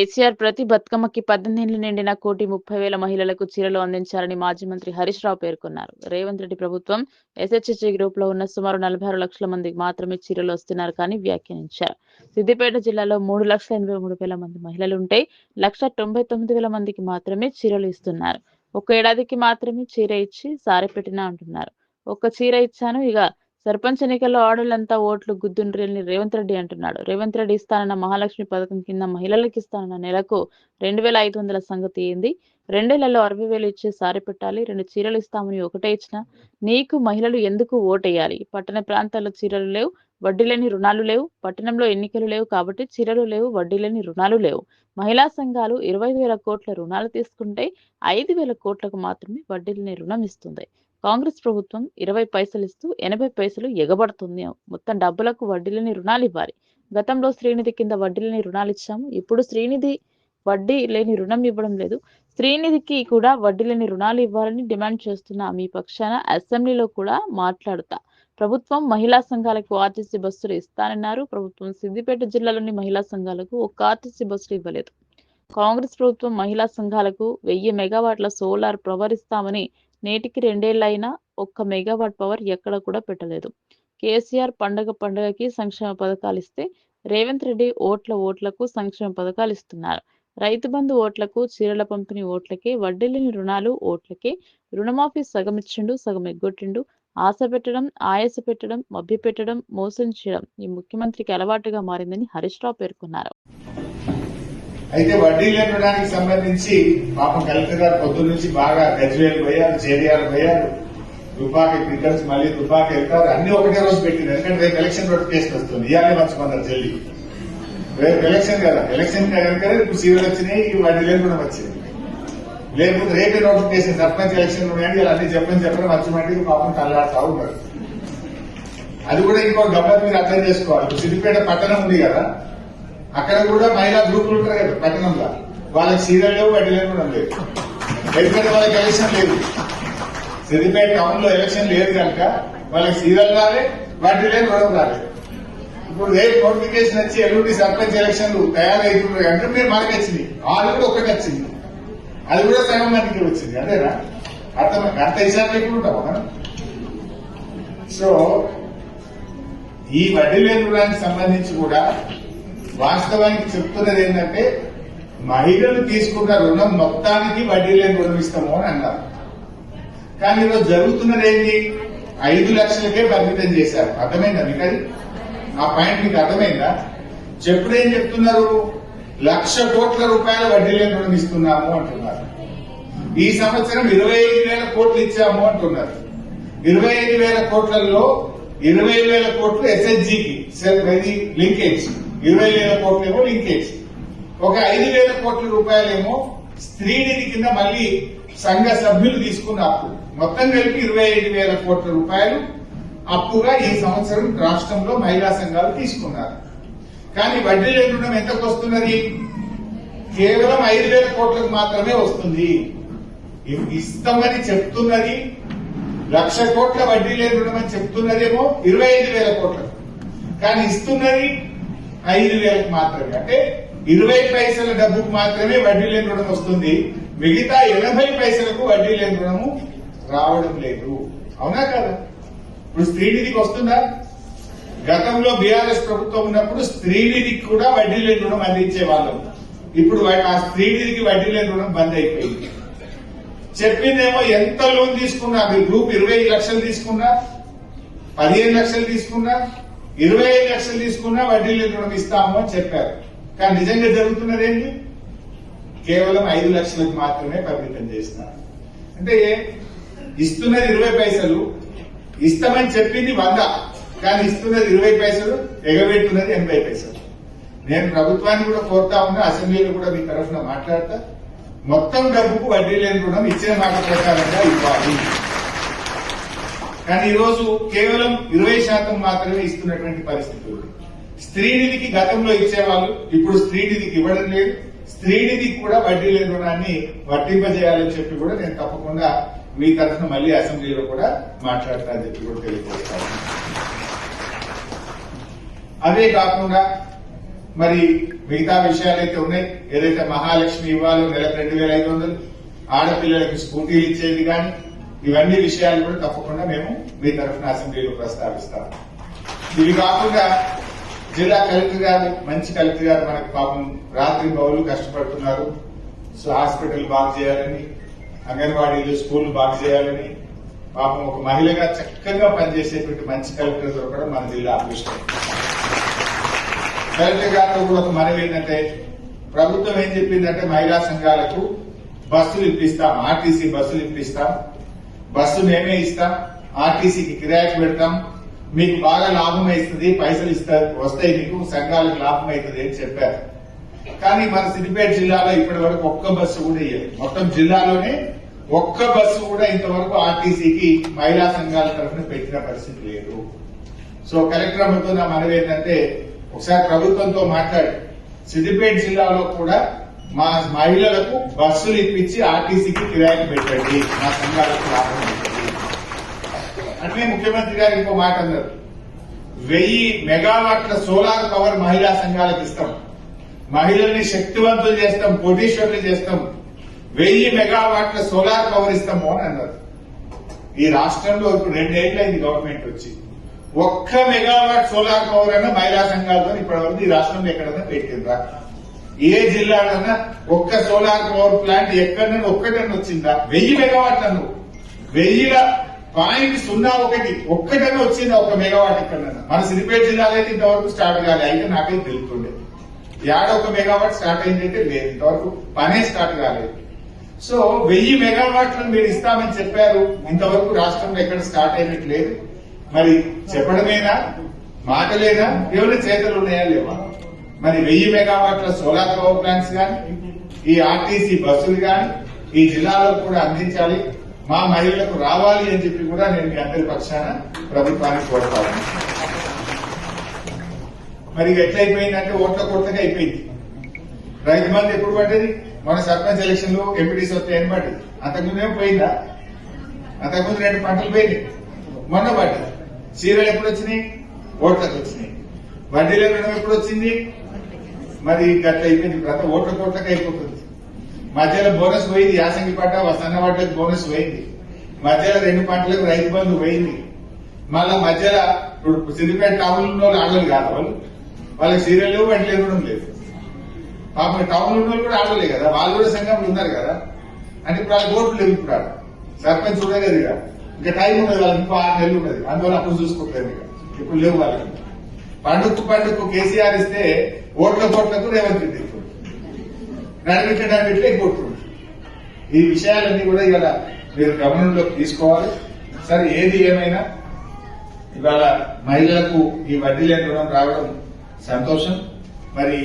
కేసీఆర్ ప్రతి బతుకమ్మకి పద్దెనిమిది నిండిన కోటి ముప్పై వేల మహిళలకు చీరలు అందించారని మాజీ మంత్రి హరీష్ రావు పేర్కొన్నారు. రేవంత్ రెడ్డి ప్రభుత్వం ఎస్హెచ్జి గ్రూప్లో ఉన్న సుమారు నలభై ఆరు లక్షల మందికి మాత్రమే చీరలు వస్తున్నారు కానీ వ్యాఖ్యానించారు. సిద్దిపేట జిల్లాలో మూడు లక్షల ఎనభై మూడు వేల మంది మహిళలు ఉంటే లక్ష తొంభై తొమ్మిది వేల మందికి మాత్రమే చీరలు ఇస్తున్నారు. ఒక ఏడాదికి మాత్రమే చీర ఇచ్చి సారె పెట్టినా అంటున్నారు. ఒక్క చీర ఇచ్చాను ఇక సర్పంచ్ ఎన్నికల్లో ఆడోళ్ళంతా ఓట్లు గుద్దుండ్రి రేవంత్ రెడ్డి అంటున్నాడు. రేవంత్ రెడ్డి ఇస్తానన్న మహాలక్ష్మి పథకం కింద మహిళలకు ఇస్తానన్న నెలకు రెండు వేల ఐదు వందల సంగతి ఏంది? రెండేళ్ళలో అరవై వేలు ఇచ్చి సారి పెట్టాలి రెండు చీరలు ఇస్తామని ఒకటే ఇచ్చిన. నీకు మహిళలు ఎందుకు ఓటేయాలి? పట్టణ ప్రాంతాల్లో చీరలు లేవు వడ్డీ లేని రుణాలు లేవు పట్టణంలో ఎన్నికలు లేవు కాబట్టి చీరలు లేవు వడ్డీ లేని రుణాలు లేవు. మహిళా సంఘాలు ఇరవై వేల కోట్ల రుణాలు తీసుకుంటే ఐదు వేల కోట్లకు మాత్రమే వడ్డీ లేని రుణం ఇస్తుంది. కాంగ్రెస్ ప్రభుత్వం ఇరవై పైసలు ఇస్తూ ఎనభై పైసలు ఎగబడుతుంది. మొత్తం డబ్బులకు వడ్డీలని రుణాలు ఇవ్వాలి. గతంలో శ్రీనిధి కింద వడ్డీలని రుణాలు ఇచ్చాము. ఇప్పుడు శ్రీనిధి వడ్డీ లేని రుణం ఇవ్వడం లేదు. శ్రీనిధికి కూడా వడ్డీ లేని రుణాలు ఇవ్వాలని డిమాండ్ చేస్తున్న మీ పక్షాన అసెంబ్లీలో కూడా మాట్లాడుతా. ప్రభుత్వం మహిళా సంఘాలకు ఆర్టీసీ బస్సులు ఇస్తానన్నారు. ప్రభుత్వం సిద్దిపేట జిల్లాలోని మహిళా సంఘాలకు ఒక్క ఆర్టీసీ బస్సులు ఇవ్వలేదు. కాంగ్రెస్ ప్రభుత్వం మహిళా సంఘాలకు వెయ్యి మెగావాట్ల సోలార్ ప్రవరిస్తామని నేటికి రెండేళ్ళైనా ఒక్క మెగావాట్ పవర్ ఎక్కడ కూడా పెట్టలేదు. కేసీఆర్ పండగ పండగకి సంక్షేమ పథకాలు ఇస్తే రేవంత్ రెడ్డి ఓట్ల ఓట్లకు సంక్షేమ పథకాలు ఇస్తున్నారు. రైతు బంధు ఓట్లకు చీరల పంపిణీ ఓట్లకే వడ్డీలేని రుణాలు ఓట్లకే రుణమాఫీ సగం ఇచ్చిండు సగం ఎగ్గొట్టిండు ఆశ పెట్టడం ఆయాస పెట్టడం మభ్య పెట్టడం మోసం చేయడం ఈ ముఖ్యమంత్రికి అలవాటుగా మారిందని హరీష్ రావు పేర్కొన్నారు. అయితే వడ్డీ లేపడానికి సంబంధించి పాపం కలెక్టర్ గారు పొద్దు నుంచి బాగా గజ్వేలు పోయారు చేరియాలు పోయారు. తుపాకి పిల్లర్స్ మళ్ళీ తుపాకి వెళ్తారు. అన్ని ఒకటే రోజు పెట్టింది. ఎందుకంటే రేపు ఎలక్షన్ నోటిఫికేషన్ వస్తుంది ఇవాళ మర్చిపోతారు జల్లి. రేపు ఎలక్షన్ కదా. ఎలక్షన్ కనుక ఇప్పుడు సీరియల్ వచ్చినాయి వడ్డీ లేని కూడా వచ్చింది. లేకపోతే రేపే నోటిఫికేషన్ సర్పంచ్ ఎలక్షన్ ఉన్నాయండి ఇలా అన్ని చెప్పని చెప్పని మర్చిమంటే పాపం తల్లాడుతూ ఉన్నారు అది కూడా ఇంకో గమ్మత్ మీరు అర్థం చేసుకోవాలి. సిద్దిపేట పట్టణం ఉంది కదా. అక్కడ కూడా మహిళా గ్రూపులు ఉంటారు కదా పట్టణంలో. వాళ్ళకి సీరియల్ లేవు వడ్డీ లేని కూడా లేదు. ఎందుకంటే వాళ్ళకి ఎలక్షన్ లేదు. సిద్దిపేట టౌన్లో ఎలక్షన్ లేదు కనుక వాళ్ళకి సీరియల్ రాలే వడ్డీ లేని రుణం రాలేదు ఇప్పుడు రేపు నోటిఫికేషన్ వచ్చి ఎల్లుండి సర్పంచ్ ఎలక్షన్లు తయారవుతున్నాయి అంటే మీరు మనకి వచ్చింది. ఆల్రెడీ ఒకటి వచ్చింది. అది కూడా సగం మందికి వచ్చింది అదేనా? అర్థం అంత హిసాబ్ ఎప్పుడు ఉంటాం మనం సో ఈ వడ్డీ లేని రుణానికి సంబంధించి కూడా వాస్తవానికి చెప్తున్నది ఏంటంటే మహిళలు తీసుకున్న రుణం మొత్తానికి వడ్డీ లేని రుణం ఇస్తాము అని అన్నారు కానీ ఈరోజు జరుగుతున్నది ఏంటి? ఐదు లక్షలకే పరిమితం చేశారు. అర్థమైందా మీకు అది? ఆ పాయింట్ మీకు అర్థమైందా? చెప్పుడు ఏం చెప్తున్నారు? లక్ష కోట్ల రూపాయల వడ్డీ లేని రుణం ఇస్తున్నాము అంటున్నారు. ఈ సంవత్సరం ఇరవై ఐదు వేల కోట్లు ఇచ్చాము అంటున్నారు. ఇరవై ఐదు వేల కోట్లలో ఇరవై వేల కోట్లు ఎస్ఎస్జికి ఇది లింకేజ్. ఇరవై వేల కోట్లేమో లింకేజ్. ఒక ఐదు వేల కోట్ల రూపాయలేమో స్త్రీ నిధి కింద మళ్ళీ సంఘ సభ్యులు తీసుకున్న అప్పు. మొత్తం కలిపి ఇరవై ఐదు వేల కోట్ల రూపాయలు అప్పుగా ఈ సంవత్సరం రాష్ట్రంలో మహిళా సంఘాలు తీసుకున్నారు. కానీ వడ్డీ లేని రుణం ఎంతకు వస్తున్నది? కేవలం ఐదు వేల కోట్లకు మాత్రమే వస్తుంది. ఇస్తామని చెప్తున్నది లక్ష కోట్ల వడ్డీ లేని రుణం అని చెప్తున్నదేమో ఇరవై ఐదు వేల కోట్లకు. కానీ ఇస్తున్నది ఐదు వేలకు మాత్రమే. అంటే ఇరవై పైసల డబ్బుకు మాత్రమే వడ్డీ లేని రుణం వస్తుంది. మిగతా ఎనభై పైసలకు వడ్డీ లేని రుణము రావడం లేదు. అవునా కదా? ఇప్పుడు స్త్రీనిధికి వస్తుందా? గతంలో బీఆర్ఎస్ ప్రభుత్వం ఉన్నప్పుడు స్త్రీనిధికి కూడా వడ్డీ లేని రుణం అందించే వాళ్ళం. ఇప్పుడు ఆ స్త్రీనిధికి వడ్డీ లేని రుణం బంద్ అయిపోయింది. చెప్పిందేమో ఎంత లోన్ తీసుకున్నా? మీ గ్రూప్ ఇరవై లక్షలు తీసుకున్నా? పదిహేను లక్షలు తీసుకున్నా? ఇరవై ఐదు లక్షలు తీసుకున్నా వడ్డీ లేని రుణం ఇస్తాము అని చెప్పారు. కానీ నిజంగా జరుగుతున్నది ఏంటి? కేవలం ఐదు లక్షలకు మాత్రమే పరిమితం చేస్తున్నారు. అంటే ఇస్తున్నది ఇరవై పైసలు ఇస్తామని చెప్పింది వంద కానీ ఇస్తున్నది ఇరవై పైసలు ఎగబెట్టున్నది ఎనభై పైసలు. నేను ప్రభుత్వాన్ని కూడా కోరుతా ఉన్నా అసెంబ్లీలో కూడా మీ తరఫున మాట్లాడతా. మొత్తం డబ్బుకు వడ్డీ లేని రుణం ఇచ్చే మాట ప్రకారంగా ఇవ్వాలి. కానీ ఈరోజు కేవలం ఇరవై శాతం మాత్రమే ఇస్తున్నటువంటి పరిస్థితి ఉంది. స్త్రీనిధికి గతంలో ఇచ్చేవాళ్ళు ఇప్పుడు స్త్రీనిధికి ఇవ్వడం లేదు. స్త్రీనిధికి కూడా వడ్డీ లేని రుణాన్ని వర్తింపజేయాలని చెప్పి కూడా నేను తప్పకుండా మీ తరఫున మళ్ళీ అసెంబ్లీలో కూడా మాట్లాడతానని చెప్పి కూడా తెలియజేస్తాను. అదే కాకుండా మరి మిగతా విషయాలు అయితే ఉన్నాయి. ఏదైతే మహాలక్ష్మి ఇవ్వాలో నెలకు రెండు వేల ఐదు వందలు ఆడపిల్లలకి స్కూటీలు ఇచ్చేది కానీ ఇవన్నీ విషయాలు కూడా తప్పకుండా మేము మీ తరఫున అసెంబ్లీలో ప్రస్తావిస్తాం. ఇవి కాకుండా జిల్లా కలెక్టర్ గారు మంచి కలెక్టర్ గారు మనకు పాపం రాత్రి బౌలు కష్టపడుతున్నారు. సో హాస్పిటల్ బాగు చేయాలని అంగన్వాడీలు స్కూల్ బాగు చేయాలని పాపం ఒక మహిళగా చక్కగా పనిచేసేటువంటి మంచి కలెక్టర్ దొరకడం మన జిల్లా అదృష్టం. కలెక్టర్ గారితో కూడా ఒక మనవి ఏంటంటే ప్రభుత్వం ఏం చెప్పిందంటే మహిళా సంఘాలకు బస్సులు ఇప్పిస్తాం ఆర్టీసీ బస్సులు ఇప్పిస్తాం. బస్సు మేమే ఇస్తాం ఆర్టీసీకి కిరాయికి పెడతాం. మీకు బాగా లాభం అవుతుంది పైసలు ఇస్తారు వస్తాయి మీకు సంఘాలకు లాభం అవుతుంది అని చెప్పారు. కానీ మన సిద్దిపేట జిల్లాలో ఇప్పటి వరకు ఒక్క బస్సు కూడా ఇయ్యలేదు. మొత్తం జిల్లాలోనే ఒక్క బస్సు కూడా ఇంతవరకు ఆర్టీసీకి మహిళా సంఘాల తరఫున పెట్టిన పరిస్థితి లేదు. సో కలెక్టర్ అమ్మతో నా మనవి ఏంటంటే ఒకసారి ప్రభుత్వంతో మాట్లాడి సిద్దిపేట జిల్లాలో కూడా మా మహిళలకు బస్సులు ఇప్పించి ఆర్టీసీకి కిరాయికి పెట్టండి. మా సంఘాలకు లాభం అట్లే ముఖ్యమంత్రి గారు ఇంకో మాట అన్నారు. వెయ్యి మెగావాట్ల సోలార్ పవర్ మహిళా సంఘాలకు ఇస్తాం. మహిళల్ని శక్తివంతులు చేస్తాం కోటీశ్వరులు చేస్తాం. వెయ్యి మెగావాట్ల సోలార్ పవర్ ఇస్తాము అని అన్నారు. ఈ రాష్ట్రంలో ఇప్పుడు రెండేళ్ళైంది గవర్నమెంట్ వచ్చి. ఒక్క మెగావాట్ సోలార్ పవర్ అన్న మహిళా సంఘాలతో ఇప్పటివరకు ఈ రాష్ట్రంలో ఎక్కడైనా పెట్టిందా ఏ జిల్లాలన్నా ఒక్క సోలార్ పవర్ ప్లాంట్ ఎక్కడన్నా ఒక్కటన్నా వచ్చిందా? వెయ్యి మెగావాట్లను. వెయ్యిల పాయింట్ సున్నా ఒకటి ఒక్కటన్నా వచ్చిందా ఒక మెగావాట్ ఎక్కడన్నా? మన సిద్దిపేట జిల్లాలో అయితే ఇంతవరకు స్టార్ట్ కాలే. అయితే నాకైతే తెలుస్తుండే. యాడ ఒక మెగావాట్ స్టార్ట్ అయిందైతే లేదు. ఇంతవరకు పనే స్టార్ట్ కాలేదు. సో వెయ్యి మెగావాట్లను మీరు ఇస్తామని చెప్పారు. ఇంతవరకు రాష్ట్రంలో ఎక్కడ స్టార్ట్ అయినట్టు లేదు. మరి చెప్పడమేనా? మాటలేనా? ఎవరి చేతులు ఉన్నాయా లేవా? మరి వెయ్యి మెగావాట్ల సోలార్ పవర్ ప్లాంట్స్ కానీ ఈ ఆర్టీసీ బస్సులు కానీ ఈ జిల్లాలో కూడా అందించాలి. మా మహిళలకు రావాలి అని చెప్పి కూడా నేను మీ అందరి పక్షాన ప్రభుత్వానికి కోరుతాను. మరి ఎట్లయిపోయిందంటే ఓట్ల కొత్తగా అయిపోయింది. రైతు మంది ఎప్పుడు పడ్డది? మన సర్పంచ్ ఎలక్షన్లో ఎంపీటీసీ వస్తాయని పడ్డది? అంతకుముందు పోయిందా? అంతకుముందు రెండు పంటలు పోయినాయి. మొన్న పడ్డది. చీరలు ఎప్పుడు వచ్చినాయి? ఓట్లకు వచ్చినాయి. వడ్డీల రుణం ఎప్పుడు వచ్చింది? మరి గట్ల అయిపోయింది. ఇప్పుడు అంతా ఓట్ల కోట్లకు అయిపోతుంది. మధ్యలో బోనస్ పోయింది. యాసంగి పంట సన్న పంటలకు బోనస్ పోయింది. మధ్యలో రెండు పంటలకు రైతు బంధు పోయింది. మళ్ళా మధ్యలో ఇప్పుడు సిద్దిపేట టౌన్ ఉన్న వాళ్ళు ఆడవాళ్ళు కాదు వాళ్ళు? వాళ్ళకి సీరియల్ లేవు వడ్డీ ఇవ్వడం లేదు. పాపం టౌన్ ఉన్న వాళ్ళు కూడా ఆడలే కదా. వాళ్ళు కూడా సంఘంలో ఉన్నారు కదా. అంటే ఇప్పుడు వాళ్ళకి ఓట్లు లేవు ఇప్పుడు ఆడ. సర్పంచ్ కూడా ఇక ఇంకా టైం ఉన్నది వాళ్ళకి. ఇంకో ఆరు నెలలు ఉన్నది అందువల్ల అప్పుడు చూసుకుంటారు ఇక. ఇప్పుడు లేవు వాళ్ళకి. పండుకు పండుకు కేసీఆర్ ఇస్తే ఓట్ల కోట్లకు రేవంత్ రెడ్డి ఇప్పుడు నడిపించడానికి ఇట్లే ఈ విషయాలన్నీ కూడా ఇవాళ మీరు గమనంలోకి తీసుకోవాలి. సరే ఏది ఏమైనా ఇవాళ మహిళలకు ఈ వడ్డీ లేని రుణం రావడం సంతోషం. మరి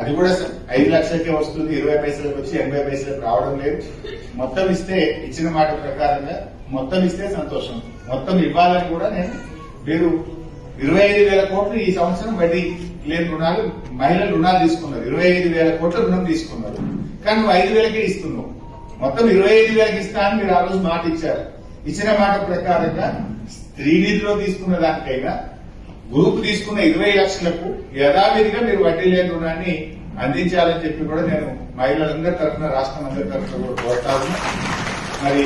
అది కూడా ఐదు లక్షలకే వస్తుంది ఇరవై పైసలకు వచ్చి ఎనభై పైసలకు రావడం లేదు. మొత్తం ఇస్తే ఇచ్చిన మాట ప్రకారంగా మొత్తం ఇస్తే సంతోషం. మొత్తం ఇవ్వాలని కూడా నేను మీరు ఇరవై ఐదు వేల కోట్లు ఈ సంవత్సరం వడ్డీ లేని రుణాలు మహిళలు రుణాలు తీసుకున్నారు. ఇరవై ఐదు వేల కోట్ల రుణం తీసుకున్నారు. కానీ నువ్వు ఐదు వేలకే ఇస్తున్నావు. మొత్తం ఇరవై ఐదు వేలకి ఇస్తా అని మీరు ఆ రోజు మాట ఇచ్చారు. ఇచ్చిన మాట ప్రకారంగా స్త్రీ నిధిలో తీసుకున్న దానికైనా గ్రూప్ తీసుకున్న ఇరవై లక్షలకు యథావిధిగా మీరు వడ్డీ లేని రుణాన్ని అందించాలని చెప్పి కూడా నేను మహిళలందరి తరఫున రాష్ట్రం అందరి తరఫున కూడా కోరుతాను మరి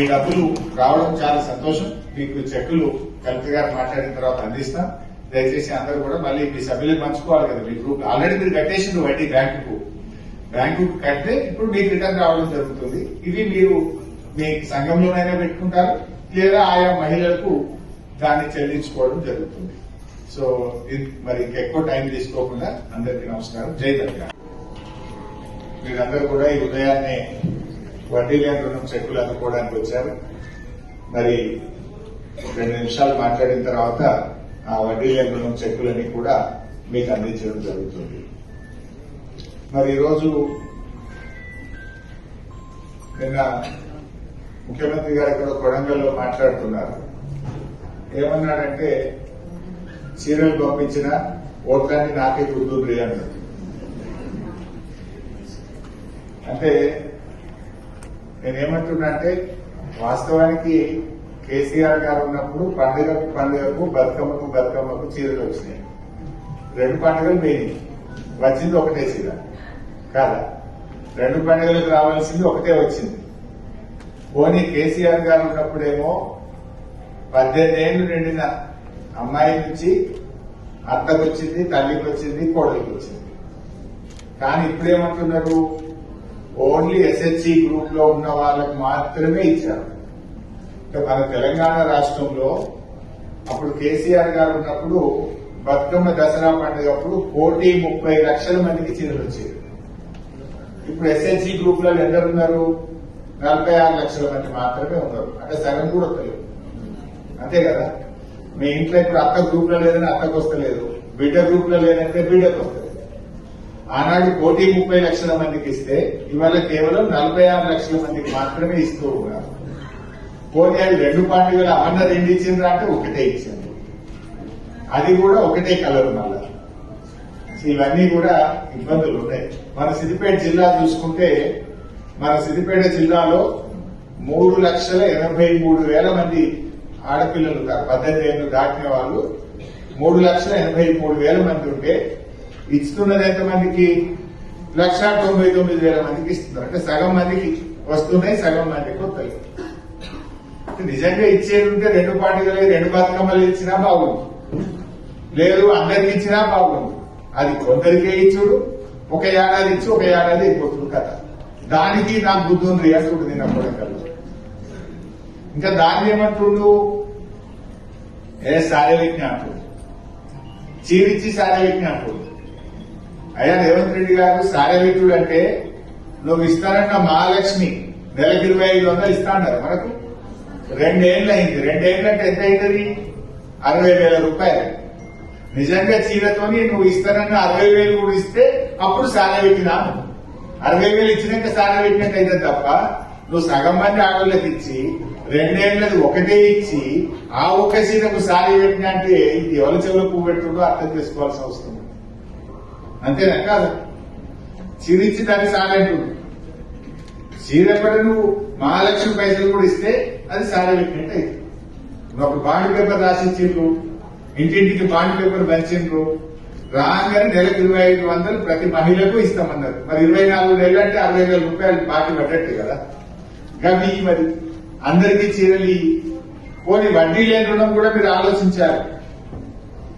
ఈ డబ్బులు రావడం చాలా సంతోషం. మీకు చెక్కులు కలెక్టర్ గారు మాట్లాడిన తర్వాత అందిస్తాం. దయచేసి అందరూ కూడా మళ్ళీ మీ సభ్యులకు పంచుకోవాలి కదా మీ గ్రూప్. ఆల్రెడీ మీరు కట్టేసిండ్రు వడ్డీ బ్యాంకుకు. బ్యాంకు కడితే ఇప్పుడు మీకు రిటర్న్ రావడం జరుగుతుంది. ఇవి మీరు మీ సంఘంలోనైనా పెట్టుకుంటారు. లేదా ఆయా మహిళలకు దాన్ని చెల్లించుకోవడం జరుగుతుంది. సో ఇది మరి ఇంకెక్కువ టైం తీసుకోకుండా అందరికీ నమస్కారం. జై తెలంగాణ మీరందరూ కూడా ఈ ఉదయాన్నే వడ్డీ లేని రుణం చెక్కులు అందుకోవడానికి వచ్చారు. మరి రెండు నిమిషాలు మాట్లాడిన తర్వాత ఆ వడ్డీ లేని చెక్కులన్నీ చెక్కులని కూడా మీకు అందించడం జరుగుతుంది. మరి ఈరోజు నిన్న ముఖ్యమంత్రి గారు ఇక్కడ కొడంగల్లో మాట్లాడుతున్నారు. ఏమన్నాడంటే చీరలు పంపించిన ఓట్లన్నీ నాకే గుర్తుండ్రి అన్నాడు. అంటే నేనేమంటున్నా అంటే వాస్తవానికి కేసీఆర్ గారు ఉన్నప్పుడు పండుగకు పండుగకు బతుకమ్మకు బతుకమ్మకు చీరలు వచ్చినాయి. రెండు పండుగలు పోయినాయి వచ్చింది ఒకటే చీర. కాదా? రెండు పండుగలకు రావాల్సింది ఒకటే వచ్చింది. పోనీ కేసీఆర్ గారు ఉన్నప్పుడేమో పద్దెనిమిది ఏళ్ళు నిండిన అమ్మాయి నుంచి అత్తకు వచ్చింది తల్లికి వచ్చింది కోడలికి వచ్చింది కానీ ఇప్పుడేమంటున్నారు? ఓన్లీ ఎస్హెచ్సి గ్రూప్లో ఉన్న వాళ్ళకి మాత్రమే ఇచ్చారు. మన తెలంగాణ రాష్ట్రంలో అప్పుడు కేసీఆర్ గారు ఉన్నప్పుడు బతుకమ్మ దసరా పండుగప్పుడు కోటి ముప్పై లక్షల మందికి చీరలు వచ్చేది ఇప్పుడు ఎస్హెచ్సి గ్రూప్లో ఉన్నారు? నలభై ఆరు లక్షల మంది మాత్రమే ఉన్నారు. అంటే సగం కూడా వస్తలేదు అంతే కదా? మీ ఇంట్లో ఇప్పుడు అత్త గ్రూప్లో లేదని అత్తకు వస్తలేదు. బిడ్డ గ్రూప్లో లేదంటే బిడ్డకు వస్తలేదు. ఆనాడు కోటి ముప్పై లక్షల మందికి ఇస్తే ఇవాళ కేవలం నలభై ఆరు లక్షల మందికి మాత్రమే ఇస్తూ ఉన్నారు. పోనీ అది రెండు పండుగలు అమన్న రెండు ఇచ్చింది అంటే ఒకటే ఇచ్చింది అది కూడా ఒకటే కలర్ మళ్ళా. ఇవన్నీ కూడా ఇబ్బందులు ఉన్నాయి. మన సిద్దిపేట జిల్లా చూసుకుంటే మన సిద్దిపేట జిల్లాలో మూడు లక్షల ఎనభై మూడు వేల మంది ఆడపిల్లలు పద్దెనిమిది ఏళ్ళు దాటిన వాళ్ళు మూడు లక్షల ఎనభై మూడు వేల మంది ఉంటే ఇస్తున్నది ఎంతమందికి? లక్ష తొంభై తొమ్మిది వేల మందికి ఇస్తున్నారు. అంటే సగం మందికి వస్తున్నాయి సగం మందికి వస్తాయి నిజంగా ఇచ్చేది ఉంటే రెండు పార్టీలు రెండు బతుకమ్మలు ఇచ్చినా బాగుంది లేదు అందరికి ఇచ్చినా బాగుంది అది కొందరికే ఇచ్చుడు ఒక ఏడాది ఇచ్చి ఒక ఏడాది అయిపోతుంది కదా దానికి నాకు బుద్ధుని ఉంది నేను నిన్న ఇంకా దాన్ని ఏమంటుండు? ఏ సారే అంటుడు. చీరిచ్చి సారే అంటుడు. అయ్యా రేవంత్ రెడ్డి గారు శారీరకుడు అంటే నువ్వు ఇస్తానన్న మహాలక్ష్మి నెలకి ఇరవై ఐదు వందలు ఇస్తా అన్నారు మనకు. రెండేళ్ళు అయింది రెండేళ్ళు ఎంత అవుతుంది? అరవై వేల రూపాయలు. నిజంగా చీరతోని నువ్వు ఇస్తానన్న అరవై వేలు కూడా ఇస్తే అప్పుడు సారా పెట్టినా? అరవై వేలు ఇచ్చినాక సారా పెట్టినట్టు అయితే తప్ప నువ్వు సగం మంది ఆడోళ్ళకి ఇచ్చి రెండేళ్ళది ఒకటే ఇచ్చి ఆ ఒక్క చీరకు సారీ పెట్టినా అంటే ఇది ఎవరి చెవులు పువ్వు పెట్టుకుంటూ అర్థం చేసుకోవాల్సిన అవసరం ఉంది. అంతేనా? కాదు. చీర ఇచ్చి దాన్ని సారంటుంది చీర పడి నువ్వు మహాలక్ష్మి పైసలు కూడా ఇస్తే అది సారా అయితే. ఒక బాండ్ పేపర్ రాసిచ్చిండ్రు ఇంటింటికి బాండ్ పేపర్ పంచిండ్రు. రాగానే నెలకు ఇరవై ఐదు వందలు ప్రతి మహిళకు ఇస్తామన్నారు. మరి ఇరవై నాలుగు నెలలు అంటే అరవై వేల రూపాయలు బాకీ పడ్డట్టు కదా. గవి మరి అందరికీ చీరలు పోనీ వడ్డీ లేని రుణం కూడా మీరు ఆలోచించారు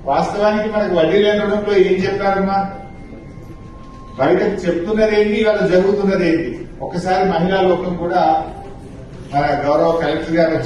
వాస్తవానికి మనకు వడ్డీ లేని రుణంలో ఏం చెప్పారమ్మా? బయటకు చెప్తున్నది ఏంటి ఇవాళ జరుగుతున్నది ఏంటి ఒకసారి మహిళా లోకం కూడా గౌరవ కలెక్టర్ గారు